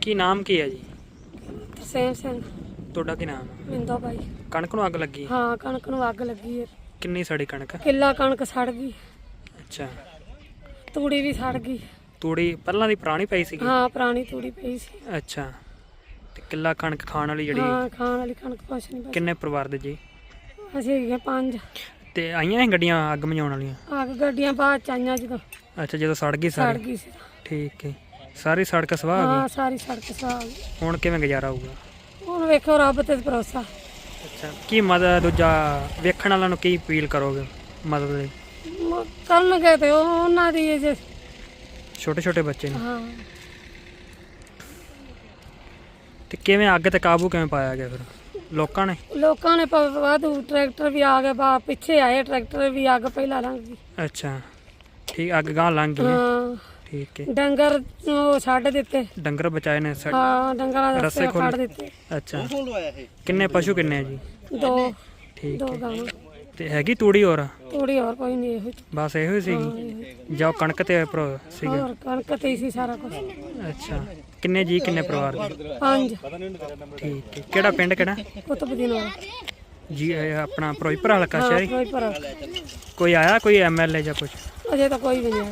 ਕੀ ਨਾਮ ਕੀ ਹੈ ਜੀ? ਸੇਮ ਸਿੰਘ ਤੁਹਾਡਾ ਕੀ ਨਾਮ? ਹੈ ਮਿੰਦਾ ਭਾਈ ਕਣਕ ਨੂੰ ਅੱਗ ਲੱਗੀ? ਹਾਂ ਕਣਕ ਨੂੰ ਅੱਗ ਲੱਗੀ ਹੈ। ਕਿੰਨੀ ਸੜੀ ਕਣਕ? ਕਿੱਲਾ ਕਣਕ ਸੜ ਗਈ। ਅੱਛਾ। ਤੂੜੀ ਵੀ ਸੜ ਗਈ। ਤੂੜੀ ਪਹਿਲਾਂ ਦੀ ਪੁਰਾਣੀ ਪਈ ਸੀਗੀ? ਹਾਂ ਪੁਰਾਣੀ ਤੂੜੀ ਪਈ ਸੀ। ਅੱਛਾ। ਤੇ ਕਿੱਲਾ ਕਣਕ ਖਾਣ ਵਾਲੀ ਜਿਹੜੀ ਹਾਂ ਖਾਣ ਵਾਲੀ ਕਣਕ ਕੁਛ ਨਹੀਂ ਕਿੰਨੇ ਪਰਿਵਾਰ ਦੇ ਜੀ? ਅਸੀਂ ਹੈਗੇ ਪੰਜ। ਤੇ ਆਈਆਂ ਇਹ ਗੱਡੀਆਂ ਅੱਗ ਮਝਾਉਣ ਵਾਲੀਆਂ? ਅੱਗ ਗੱਡੀਆਂ ਬਾਅਦ ਚ ਆਈਆਂ ਜਦੋਂ। ਅੱਛਾ ਜਦੋਂ ਸੜ ਗਈ ਸੜ ਸਾਰੀ ਗਈ ਸੀ। ਠੀਕ ਹੈ ਸਾਰੀ ਸੜਕ ਸਵਾਹ ਆ ਹਾਂ ਸਾਰੀ ਸੜਕ ਸਾਹ ਗਈ। ਹੁਣ ਕਿਵੇਂ ਗੁਜ਼ਾਰਾ ਹੋਊਗਾ? ਹੁਣ ਵੇਖੋ ਰੱਬ ਤੇ ਭਰੋਸਾ। ਅੱਛਾ ਕੀ ਮਦਦ ਦੂਜਾ ਵੇਖਣ ਵਾਲਿਆਂ ਨੂੰ ਕੀ ਅਪੀਲ ਕਰੋਗੇ ਮਦਦ ਲਈ? ਮ- ਕਰਨਗੇ ਤੇ ਉਹ ਉਹਨਾਂ ਦੀ ਜੇ ਛੋਟੇ ਛੋਟੇ ਬੱਚੇ ਨੇ? ਹਾਂ। ਤੇ ਕਿਵੇਂ ਅੱਗ ਤੇ ਕਾਬੂ ਕਿਵੇਂ ਪਾਇਆ ਗਿਆ ਫਿਰ? ਲੋਕਾਂ ਨੇ? ਲੋਕਾਂ ਨੇ ਪ- ਵਾਧੂ ਟਰੈਕਟਰ ਵੀ ਆ ਗਏ ਬਾ ਪਿੱਛੇ ਆਏ ਟਰੈਕਟਰ ਵੀ ਅੱਗ ਪਹਿਲਾਂ ਲੰਘ ਗਈ। ਅੱਛਾ ਠੀਕ ਅੱਗ ਗਾਂ ਲੰਘ ਗਈ ਹੈ। ਹਾਂ। ਠੀਕ ਹੈ। ਡੰਗਰ ਉਹ ਛੱਡ ਦਿੱਤੇ। ਡੰਗਰ ਬਚਾਏ ਨੇ ਸਾ- ਹਾਂ ਡੰਗਰਾਂ ਦੇ ਰੱਸੇ ਰਸੇ ਕੱਢ ਦਿੱਤੇ। ਅੱਛਾ। ਕਿੰਨੇ ਪਸ਼ੂ ਕਿੰਨੇ ਆ ਜੀ? ਦੋ ਠੀਕ ਦੋ ਹੈ। ਗਾਵਾਂ। ਤੇ ਹੈਗੀ ਤੂੜੀ ਹੋਰ? ਥੋੜੀ ਹੋਰ ਕੋਈ ਨਹੀਂ ਇਹੋ ਜਿਹੀ। ਬਸ ਇਹੋ ਹੀ ਸੀਗੀ? ਜਾਂ ਕਣਕ ਤੇ ਉੱਪਰ ਸੀਗਾ? ਹੋਰ ਕਣਕ ਤੇ ਹੀ ਸੀ ਸਾਰਾ ਕੁਝ ਅੱਛਾ। ਕਿੰਨੇ ਜੀ ਕਿੰਨੇ ਪਰਿਵਾਰ ਦੇ? ਪੰਜ। ਠੀਕ ਹੈ। ਕਿਹੜਾ ਪਿੰਡ ਕਿਹੜਾ? ਕੁਤਬ ਦੀ ਨਾਲ ਜੀ ਇਹ ਆਪਣਾ ਫਿਰੋਜ਼ਪੁਰ ਹਲਕਾ ਹਾਂ ਸ਼ਹਿਰੀ ਕੋਈ ਪਰ ਕੋਈ ਆਇਆ ਕੋਈ ਐਮਐਲਏ ਜਾਂ ਕੁਝ ਅਜੇ ਤਾਂ ਕੋਈ ਵੀ ਨਹੀਂ ਆਇਆ।